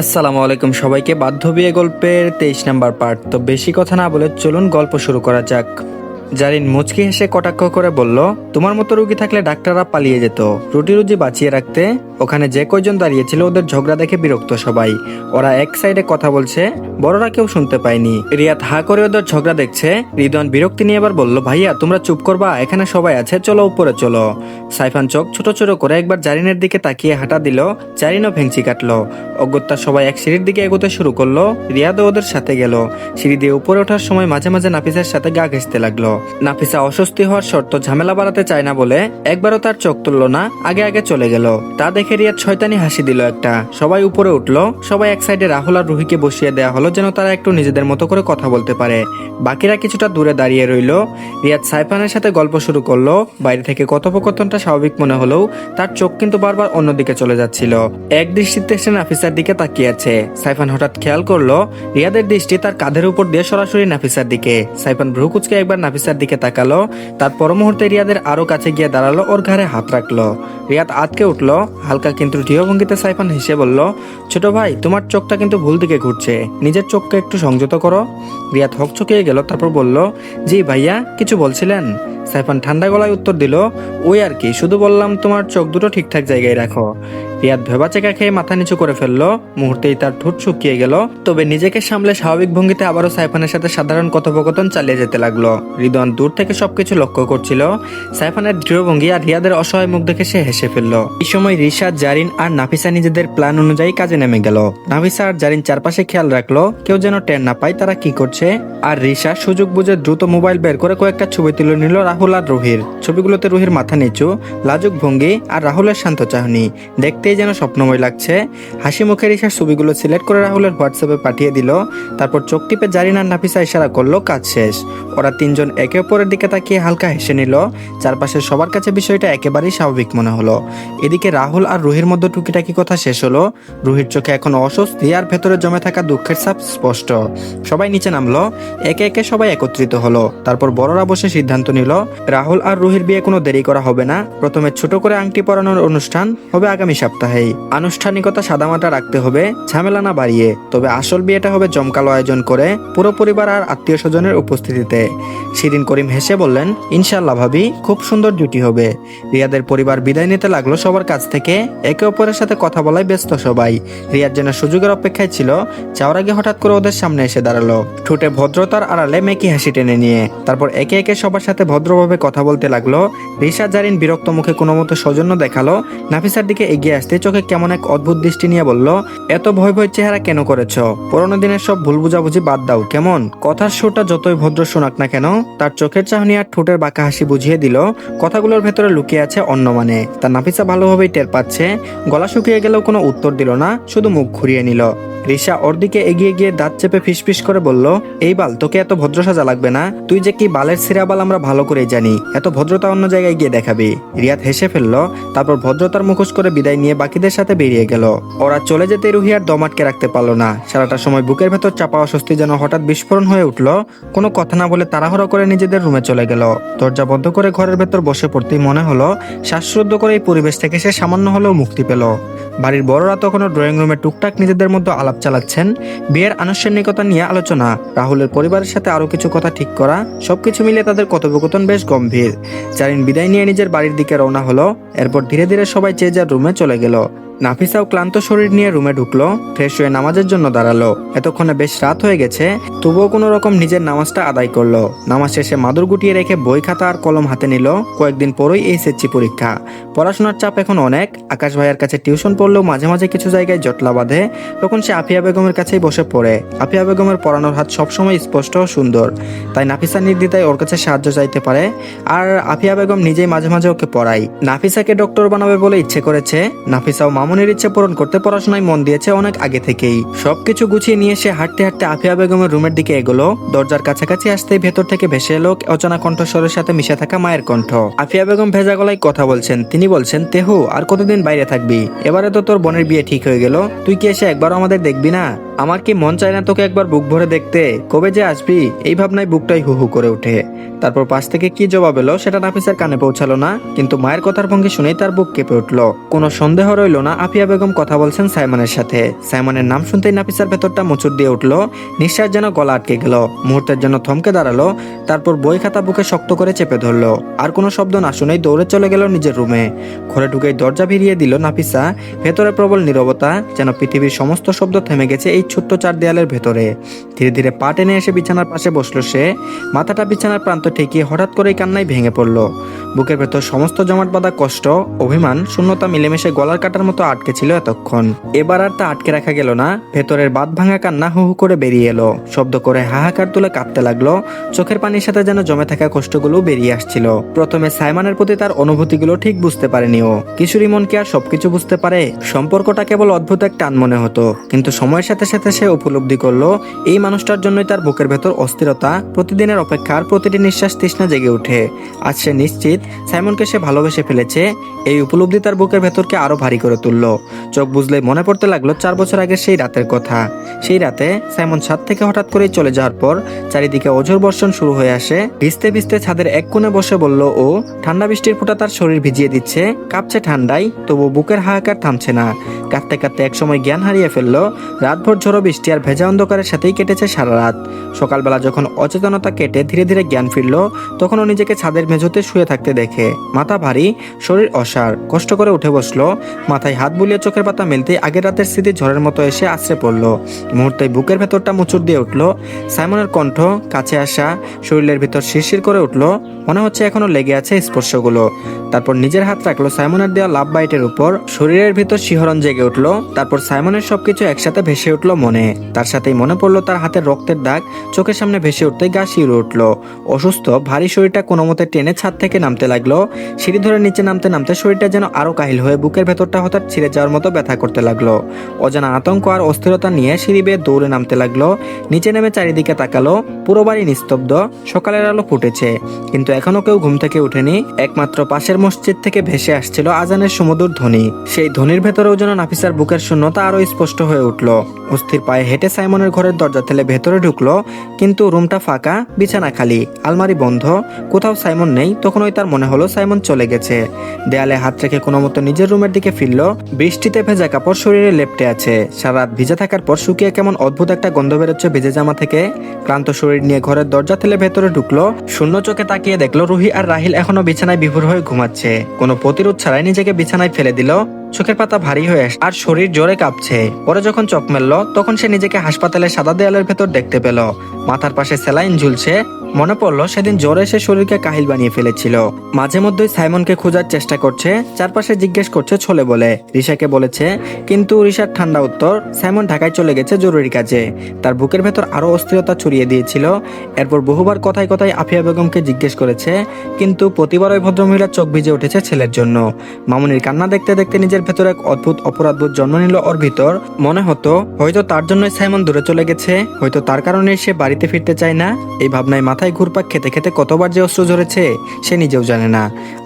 আসসালামু আলাইকুম সবাইকে বাধ্য বিয়ে গল্পের তেইশ নাম্বার পার্ট। তো বেশি কথা না বলে চলুন গল্প শুরু করা যাক। জারিন মুচকি হেসে কটাক্ষ করে বলল, তোমার মতো রুগী থাকলে ডাক্তাররা পালিয়ে যেত। রুটি রুজি বাঁচিয়ে রাখতে ওখানে যে কয়জন দাঁড়িয়েছিল ওদের ঝগড়া দেখে বিরক্ত সবাই। ওরা এক সাইডে কথা বলছে, বড়রা কেউ শুনতে পায়নি। রিয়াত হা করে ওদের ঝগড়া দেখছে। রিদন বিরক্তি নিয়ে এবার বলল, ভাইয়া, তোমরা চুপ করবা, এখানে সবাই আছে, চলো উপরে চলো। সাইফান চোখ ছোট ছোট করে একবার জারিনের দিকে তাকিয়ে হাঁটা দিল, জারিনও ভেঙচি কাটলো। অগত্যা সবাই এক সিঁড়ির দিকে এগোতে শুরু করল, রিয়াদও ওদের সাথে গেল। সিঁড়ি দিয়ে উপরে ওঠার সময় মাঝে মাঝে নাফিসের সাথে গা ঘেঁষতে লাগল। নাফিসা অস্বস্তি হওয়ার শর্ত ঝামেলা বাড়াতে চায় না বলে একবারও তার চোখ তুললো না, আগে আগে চলে গেল। তা দেখে রিয়াদ শয়তানি হাসি দিল একটা। সবাই উপরে উঠল, সবাই এক সাইডে রাহুল আর রুহিকে বসিয়ে দেওয়া হলো যেন তারা একটু নিজেদের মতো করে কথা বলতে পারে। বাকিরা কিছুটা দূরে দাঁড়িয়ে রইল। রিয়াদ সাইফানের সাথে গল্প শুরু করল, বাইরে থেকে কথোপকথনটা স্বাভাবিক মনে হলেও তার চোখ কিন্তু বারবার অন্যদিকে চলে যাচ্ছিল। এক দৃষ্টিতে সে নাফিসার দিকে তাকিয়ে আছে। সাইফান হঠাৎ খেয়াল করল, রিয়াদের দৃষ্টি তার কাঁধের উপর দিয়ে সরাসরি নাফিসার দিকে। সাইফান ভ্রুকুচকে একবার নাফিসার দিকে তাকালো। তার পর মুহূর্তে রিয়াদের আরও কাছে গিয়ে দাঁড়াল, ওর ঘাড়ে হাত রাখল। রিয়াদ আটকে উঠল। হালকা কিন্তু দৃঢ় ভঙ্গিতে সাইফান হেসে বলল, ছোট ভাই, তোমার চোখটা কিন্তু ভুল দিকে ঘুরছে। নিজের চোখকে একটু সংযত করো। রিয়াদ হকচকিয়ে গেল, তারপর বলল, জি ভাইয়া, কিছু বলছিলেন? সাইফান ঠান্ডা গলায় উত্তর দিল, ওই আর কি, শুধু বললাম তোমার চোখ দুটো ঠিকঠাক জায়গায় রাখো। রিয়াদ ভেবা চেকা খেয়ে মাথা নিচু করে ফেলল। মুহূর্তেই তার ঠোঁট শুকিয়ে গেল, তবে নিজেকে সামলে স্বাভাবিক ভঙ্গিতে আবারও সাইফানের সাথে সাধারণ কথোপকথন চালিয়ে যেতে লাগল। রিদন দূর থেকে সবকিছু লক্ষ্য করছিল। সাইফানের দৃঢ়ভঙ্গি আর রিয়াদের অসহায় মুখ দেখে সে হেসে ফেলল। এই সময় রিশা, জারিন আর নাফিসা নিজেদের প্ল্যান অনুযায়ী কাজে নেমে গেল। নাফিসা আর জারিন চারপাশে খেয়াল রাখল, কেউ যেন টের না পায় তারা কি করছে। আর রিশা সুযোগ বুঝে দ্রুত মোবাইল বের করে কয়েকটা ছবি তুলে নিল রাহুল আর রুহির। ছবিগুলোতে রুহির মাথা নিচু, লাজুক ভঙ্গি আর রাহুলের শান্ত চাহনি। দেখতেই যেন স্বপ্নময় লাগছে। হাসি মুখে রিশার ছবিগুলো সিলেক্ট করে রাহুলের হোয়াটসঅ্যাপে পাঠিয়ে দিল। তারপর চোখ টিপে জারিন নাফিসা ইশারা করল, কাজ শেষ। ওরা তিনজন একে অপরের দিকে তাকিয়ে হালকা হেসে নিল। চারপাশের সবার কাছে বিষয়টা একেবারেই স্বাভাবিক মনে হলো। এদিকে রাহুল আর রুহির মধ্যে টুকিটাকি কথা শেষ হলো। রুহির চোখে এখন অস্বস্তি আর ভেতরে জমে থাকা দুঃখের ছাপ স্পষ্ট। সবাই নিচে নামলো। একে একে সবাই একত্রিত হলো। তারপর বড়রা বসে সিদ্ধান্ত নিল রাহুল আর রুহির বিয়ে কোনো দেরি করা হবে না। প্রথমে ছোট করে আংটি পরানোর অনুষ্ঠান হবে আগামী সপ্তাহেই। আনুষ্ঠানিকতা সাদামাটা রাখতে হবে, ঝামেলা না বাড়িয়ে। তবে আসল বিয়েটা হবে জমকালো আয়োজন করে পুরো পরিবার আর আত্মীয় স্বজনের উপস্থিতিতে। শিরিন করিম হেসে বললেন ইনশাল্লাহ ভাবি, খুব সুন্দর জুটি হবে। রিয়াদের পরিবার বিদায় নিতে লাগল সবার কাছ থেকে। একে অপরের সাথে কথা বলায় ব্যস্ত সবাই। রিয়াদ যেন সুযোগের অপেক্ষায় ছিল, যাওয়ার আগে হঠাৎ করে ওদের সামনে এসে দাঁড়াল। ঠোঁটে ভদ্রতার আড়ালে মেকি হাসি টেনে নিয়ে, তারপর একে একে সবার সাথে ভদ্রভাবে কথা বলতে লাগল। রিশা জারিন বিরক্ত মুখে কোনো মতো সৌজন্য দেখাল। নাফিসার দিকে এগিয়ে আসতে চোখে কেমন এক অদ্ভুত দৃষ্টি নিয়ে বলল, এত ভয় ভয় চেহারা কেন করেছ? পুরোনো দিনের সব ভুল বুঝাবুঝি বাদ দাও, কেমন? কথার সুরটা যতই ভদ্র শোনাক না কেন, তার চোখের চাহনি আর ঠোঁটের বাঁকা হাসি বুঝিয়ে দিল, কথাগুলোর ভেতরে লুকিয়ে আছে অন্য মানে। তার নাফিসা ভালোভাবেই টের পাচ্ছে। গলা শুকিয়ে গেলেও কোনো উত্তর দিল না, শুধু মুখ ঘুরিয়ে নিল। রিশা ওর দিকে এগিয়ে গিয়ে দাঁত চেপে ফিসফিস করে বলল, এই বাল, তোকে এত ভদ্র সাজা লাগবে না? তুই যে কি বালের সিরা বাল আমরা ভালো করেই জানি, এত ভদ্রতা অন্য জায়গায় গিয়ে দেখাবে। রিয়াদ হেসে ফেলল, তারপর ভদ্রতার মুখোশ করে বিদায় নিয়ে বাকিদের সাথে বেরিয়ে গেল। ওরা চলে যেতে রুহি আর দম আটকে রাখতে পারল না। সারাটা সময় বুকের ভেতর চাপা অস্বস্তি যেন হঠাৎ বিস্ফোরণ হয়ে উঠল। কোনো কথা না বলে তাড়াহুড়ো করে নিজেদের রুমে চলে গেল। দরজা বন্ধ করে ঘরের ভেতর বসে পড়তেই মনে হলো, শ্বাসরুদ্ধ করে এই পরিবেশ থেকে সে সামান্য হলেও মুক্তি পেল। বাড়ির বড়রা তখনও ড্রয়িং রুমে টুকটাক নিজেদের মধ্যে আলাপ চালাচ্ছেন। বিয়ের আনুষ্ঠানিকতা নিয়ে আলোচনা, রাহুলের পরিবারের সাথে আরও কিছু কথা ঠিক করা, সবকিছু মিলিয়ে তাদের কথোপকথন বেশ গম্ভীর। জারিন বিদায় নিয়ে নিজের বাড়ির দিকে রওনা হলো, এরপর ধীরে ধীরে সবাই যে যার রুমে চলে গেল। নাফিসাও ক্লান্ত শরীর নিয়ে রুমে ঢুকলো, ফ্রেশ হয়ে নামাজের জন্য দাঁড়াল। এতক্ষণে বেশ রাত হয়ে গেছে, তবুও কোনো রকম নিজের নামাজটা আদায় করল। নামাজ শেষে মাদুর গুটিয়ে রেখে বই, খাতা আর কলম হাতে নিল। কয়েকদিন পরই এই এইচএসসি পরীক্ষা। পড়াশোনার চাপ এখন অনেক। আকাশ ভাইয়ের কাছে টিউশন পড়লেও মাঝে মাঝে কিছু জায়গায় জটলা বাঁধে। তখন সে আফিয়া বেগমের কাছেই বসে পড়ে। আফিয়া বেগমের পড়ানোর হাত সবসময় স্পষ্ট ও সুন্দর। তাই নাফিসা নির্দ্বিধায় ওর কাছে সাহায্য চাইতে পারে। আর আফিয়া বেগম নিজেই মাঝে মাঝে ওকে পড়ায়। নাফিসাকে ডক্টর বানাবে বলে ইচ্ছে করেছে। নাফিসাও মামুনের ইচ্ছে পূরণ করতে পড়াশোনায় মন দিয়েছে অনেক আগে থেকেই। সবকিছু গুছিয়ে নিয়ে সে হাঁটতে হাঁটতে আফিয়া বেগমের রুমের দিকে এগোলো। দরজার কাছাকাছি আসতেই ভেতর থেকে ভেসে এলো অচেনা কণ্ঠস্বরের সাথে মিশে থাকা মায়ের কণ্ঠ। আফিয়া বেগম ভেজা গলায় কথা বলছেন, তিনি বলছেন, তেহু, আর কতদিন বাইরে থাকবি? এবারে তো তোর বোনের বিয়ে ঠিক হয়ে গেল। তুই কি এসে একবার আমাদের দেখবি না? আমার কি মন চায় না তোকে একবার বুক ভরে দেখতে? কবে যে আসবি? এই ভাবনায় বুকটাই হু হু করে ওঠে। তারপর পাশ থেকে কি জবাব এলো সেটা নাফিসের কানে পৌঁছালো না, কিন্তু মায়ের কথার ভঙ্গি শুনেই তার বুক কেঁপে উঠল। কোনো সন্দেহ রইল না আফিয়া বেগম কথা বলছেন সাইমনের সাথে। সাইমনের নাম শুনতেই নাফিসার ভেতরটা মোচড় দিয়ে উঠল। নিঃশ্বাস যেন গলা আটকে গেল। মুহূর্তের জন্য থমকে দাঁড়াল, তারপর বই খাতা বুকে শক্ত করে চেপে ধরলো। আর কোনো শব্দ না শুনেই দৌড়ে চলে গেল নিজের রুমে। ঘরে ঢুকেই দরজা ভিড়িয়ে দিল নাফিসা। ভেতরে প্রবল নীরবতা, যেন পৃথিবীর সমস্ত শব্দ থেমে গেছে এই ছোট্ট চার দেয়ালের ভেতরে। ধীরে ধীরে পা টেনে এসে বিছানার পাশে বসল সে। মাথাটা বিছানার প্রান্ত ঠেকিয়ে হঠাৎ করেই কান্নায় ভেঙে পড়ল। বুকের ভেতর সমস্ত জমাট বাঁধা কষ্ট, অভিমান, শূন্যতা মিলেমিশে গলার কাটার মতো আটকে ছিল এতক্ষণ। এবার আর তা আটকে রাখা গেল না। ভেতরের বাদ ভাঙা কান্না হু হু করে বেরিয়ে এলো। শব্দ করে হাহাকার তুলে কাঁপতে লাগল। চোখের পানির সাথে যেন জমে থাকা কষ্টগুলো বেরিয়ে আসছিল। প্রথমে সাইমানের প্রতি তার অনুভূতিগুলো ঠিক বুঝতে পারেনি ও কিশোরী মন কি আর সবকিছু বুঝতে পারে, সম্পর্কটা কেবল অদ্ভুত এক টান মনে হতো। কিন্তু সময়ের সাথে সাথে সে উপলব্ধি করল, এই মানুষটার জন্যই তার বুকের ভেতর অস্থিরতা, প্রতিদিনের অপেক্ষার প্রতিটি নিঃশ্বাস তৃষ্ণা জেগে ওঠে। আজ সে নিশ্চিত সাইমনকে সে ভালোবেসে ফেলেছে, এই উপলব্ধি তার বুকের ভেতরকে আরও ভারী করে তুলল। চোখ বুঝলে মনে পড়তে লাগল চার বছর আগের সেই রাতের কথা। সেই রাতে সাইমন ছাদ থেকে হঠাৎ করেই চলে যাওয়ার পর চারিদিকে অঝোর বর্ষণ শুরু হয়ে আসে। ভিজতে ভিজতে ছাদের এক কোণে বসে বলল, ও, ঠান্ডা বৃষ্টির ফোঁটা তার শরীর ভিজিয়ে দিচ্ছে। কাঁপছে ঠান্ডায় তবু বুকের হাহাকার থামছে না। কাঁদতে কাঁদতে একসময় জ্ঞান হারিয়ে ফেলল। রাতভর ঝড়ো বৃষ্টি আর ভেজা অন্ধকারের সাথেই কেটেছে সারা রাত। সকালবেলা যখন অচেতনতা কেটে ধীরে ধীরে জ্ঞান ফিরল তখন ও নিজেকে ছাদের মেঝোতে শুয়ে থাকতে দেখে। মাথা ভারী, শরীর অসার কষ্ট করে উঠে বসল। মাথায় হাত বুলিয়ে চোখের পাতা মেলতে আগের রাতের স্মৃতি ঝড়ের মতো এসে আশ্রে পড়ল। মুহূর্তে বুকের ভেতরটা মুচুর দিয়ে উঠল। সাইমনের কণ্ঠ, কাছে আসা, শরীরের ভিতর শিরশির করে উঠল। মনে হচ্ছে এখনও লেগে আছে স্পর্শগুলো। তারপর নিজের হাত রাখল সাইমনের দেওয়া লাভ বাইটের উপর। শরীরের ভিতর শিহরণ জেগে উঠল, তারপর সাইমনের সবকিছু একসাথে ভেসে উঠল মনে। তার সাথেই মনে পড়ল তার হাতের রক্তের দাগ, চোখের সামনে ভেসে উঠতে গা শিউরে উঠল। অসুস্থ, ভারী শরীরটা কোনো মতে টেনে ছাদ থেকে নামতে লাগল। সিঁড়ি ধরে নিচে নামতে নামতে শরীরটা যেন আরও কাহিল হয়ে বুকের ভেতরটা হঠাৎ ছিঁড়ে যাওয়ার মতো ব্যথা করতে লাগল। অজানা আতঙ্ক আর অস্থিরতা নিয়ে সিঁড়ি বেয়ে দৌড়ে নামতে লাগল। নিচে নেমে চারিদিকে তাকালো, পুরো বাড়ি নিস্তব্ধ, সকালের আলো ফুটেছে। কিন্তু এখনও কেউ ঘুম থেকে উঠেনি একমাত্র পাশের মসজিদ থেকে ভেসে আসছিল আজানের সমুদ্র ধ্বনি। সেই ধ্বনির ভেতরেও যেন নাফিসার বুকের শূন্যতা আরও স্পষ্ট হয়ে উঠল। অস্থির পায়ে হেঁটে সাইমনের ঘরের দরজা ঠেলে ভেতরে ঢুকলো, কিন্তু রুমটা ফাঁকা, বিছানা খালি, আলমারি বন্ধ। কোথাও সাইমন নেই, তখনই তার মনে হলো সাইমন চলে গেছে। দেয়ালে হাত রেখে কোনো মতো নিজের রুমের দিকে ফিরল। বৃষ্টিতে ভেজা কাপড় শরীরে লেপটে আছে। সারা রাত ভিজে থাকার পর শুকিয়ে কেমন অদ্ভুত একটা গন্ধ বেরোচ্ছে ভেজে জামা থেকে। ক্লান্ত শরীর নিয়ে ঘরের দরজা ঠেলে ভেতরে ঢুকলো। শূন্য চোখে তাকিয়ে দেখল রুহি আর রাহিল এখনও বিছানায় বিভোর হয়ে ঘুমাচ্ছে। কোনো প্রতিরোধ ছাড়াই নিজেকে বিছানায় ফেলে দিল। চোখের পাতা ভারী হয়ে আর শরীর জোরে কাঁপছে। পরে যখন চোখ মেললো, তখন সে নিজেকে হাসপাতালের সাদা দেয়ালের ভেতর দেখতে পেল। মাথার পাশে স্যালাইন ঝুলছে মনে পড়ল সেদিন জ্বরে সে শরীরকে কাহিল বানিয়ে ফেলেছিল। মাঝে মধ্যেই সাইমনকে খোঁজার চেষ্টা করছে, চারপাশে জিজ্ঞেস করছে ছলে বলে। রিশাকে বলেছে, কিন্তু রিশার ঠান্ডা উত্তর, সাইমন ঢাকায় চলে গেছে জরুরি কাজে। তার বুকের ভেতর আরও অস্থিরতা ছড়িয়ে দিয়েছিল। এরপর বহুবার কথায় কথায় আফিয়া বেগমকে জিজ্ঞেস করেছে, কিন্তু প্রতিবার ওই ভদ্রমহিলার চোখ ভিজে উঠেছে ছেলের জন্য। মামুনির কান্না দেখতে দেখতে নিজের ভেতর এক অদ্ভুত অপরাধবোধ জন্ম নিল ওর ভিতর। মনে হতো, হয়তো তার জন্যই সাইমন দূরে চলে গেছে, হয়তো তার কারণে সে বাড়িতে ফিরতে চায় না। এই ভাবনায় মাথায় ঘুরপাক খেতে খেতে কতবার যে অস্ত্র ঝরেছে, সে নিজেও জানে না।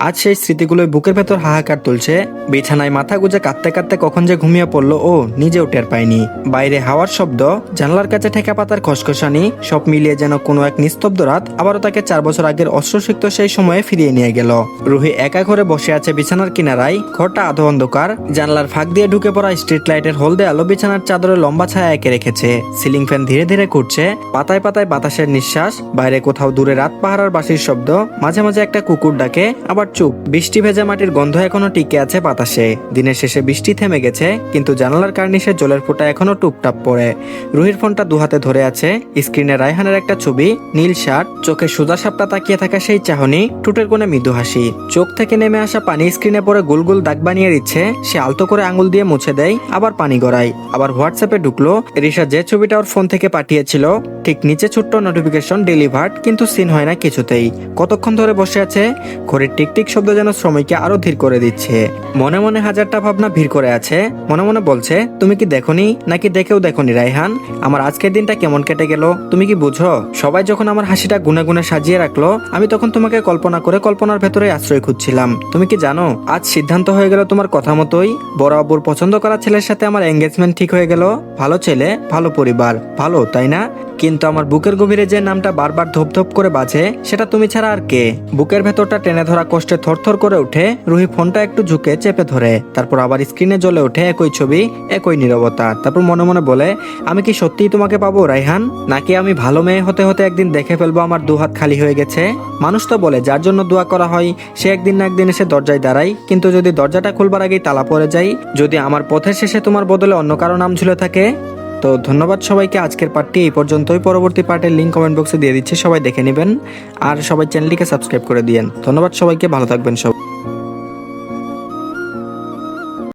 আজ সেই স্মৃতিগুলোই বুকের ভেতর হাহাকার তুলছে। বিছানায় মাথা গুজে কাঁদতে কাঁদতে কখন যে ঘুমিয়ে পড়ল ও নিজেও টের পায়নি। বাইরে হাওয়ার শব্দ, জানলার কাছে ঠেকা পাতার খসখসানি, সব মিলিয়ে যেন কোনো এক নিস্তব্ধ রাত আবারও তাকে চার বছর আগের অস্ত্রসিক্ত সেই সময়ে ফিরিয়ে নিয়ে গেল। রুহি একা ঘরে বসে আছে বিছানার কিনারায়, ঘরটা আধো অন্ধকার। জানলার ফাঁক দিয়ে ঢুকে পড়া স্ট্রিট লাইটের হলদে আলো বিছানার চাদরে লম্বা ছায়া এঁকে রেখেছে। সিলিং ফ্যান ধীরে ধীরে ঘুরছে পাতায় পাতায় বাতাসের নিঃশ্বাস, বাইরে কোথাও দূরে রাত পাহারার বাঁশির শব্দ, মাঝে মাঝে একটা কুকুর ডাকে, আবার চুপ। বৃষ্টি ভেজা মাটির গন্ধ এখনও টিকে আছে বাতাসে। দিনের শেষে বৃষ্টি থেমে গেছে, কিন্তু জানালার কার্নিশে জলের ফোঁটা এখনও টুপটাপ পড়ে। রুহির ফোনটা দুহাতে ধরে আছে। স্ক্রিনে রায়হানের একটা ছবি, নীল শার্ট, চোখে সুদা সাপটা তাকিয়ে থাকা সেই চাহনি টুটের কোণে মৃদু হাসি। চোখ থেকে নেমে আসা পানি স্ক্রিনে পরে গোল গোল দাগ বানিয়ে দিচ্ছে। সে আলতো করে আঙুল দিয়ে মুছে দেয়, আবার পানি গড়ায়। আবার হোয়াটসঅ্যাপে ঢুকলো, রিশা যে ছবিটা ওর ফোন থেকে পাঠিয়েছিল, ঠিক নিচে ছোট্ট নোটিফিকেশন ডেলিভার্ড কিন্তু সিন হয় না কিছুতেই। কতক্ষণ ধরে বসে আছে? ঘড়ির টিকটিক শব্দ যেন শ্রমিককে আরও ধীর করে দিচ্ছে। মনে মনে হাজারটা ভাবনা ভিড় করে আছে। মনে মনে বলছে, তুমি কি দেখনি? নাকি দেখেও দেখনি রাইহান আমার আজকের দিনটা কেমন কেটে গেল? তুমি কি বুঝো? সবাই যখন আমার হাসিটা গুনে গুনে সাজিয়ে রাখল, আমি তখন তোমাকে কল্পনা করে কল্পনার ভেতরে আশ্রয় খুঁজছিলাম। তুমি কি জানো, আজ সিদ্ধান্ত হয়ে গেল তোমার কথা মতোই। বড় আব্বুর পছন্দ করা ছেলের সাথে আমার এঙ্গেজমেন্ট ঠিক হয়ে গেল। ভালো ছেলে, ভালো পরিবার। ভালো, তাই না? কিন্তু আমার বুকের গভীরে যে নামটা বারবার ধপ ধপ করে বাজে, সেটা তুমি ছাড়া আর কে? বুকের ভেতরটা টেনে ধরা কষ্টে থরথর করে উঠে, রুহি ফোনটা একটু ঝুঁকে চেপে ধরে। তারপর আবার স্ক্রিনে জ্বলে ওঠে একই ছবি, একই নীরবতা। তারপর মনে মনে বলে, আমি কি সত্যিই তোমাকে পাবো, রাইহান? নাকি আমি ভালো মেয়ে হতে হতে একদিন দেখে ফেলব আমার দুহাত খালি হয়ে গেছে? মানুষ তো বলে, যার জন্য দোয়া করা হয়, সে একদিন না একদিন এসে দরজায় দাঁড়ায়। কিন্তু যদি দরজাটা খুলবার আগেই তালা পড়ে যায়, যদি আমার পথের শেষে তোমার বদলে অন্য কারও নাম ঝুলে থাকে? তো ধন্যবাদ সবাইকে, আজকের পার্টটি এই পর্যন্তই। পরবর্তী পার্টের লিঙ্ক কমেন্ট বক্সে দিয়ে দিচ্ছি, সবাই দেখে নেবেন। আর সবাই চ্যানেলটিকে সাবস্ক্রাইব করে দিয়েন। ধন্যবাদ সবাইকে, ভালো থাকবেন সব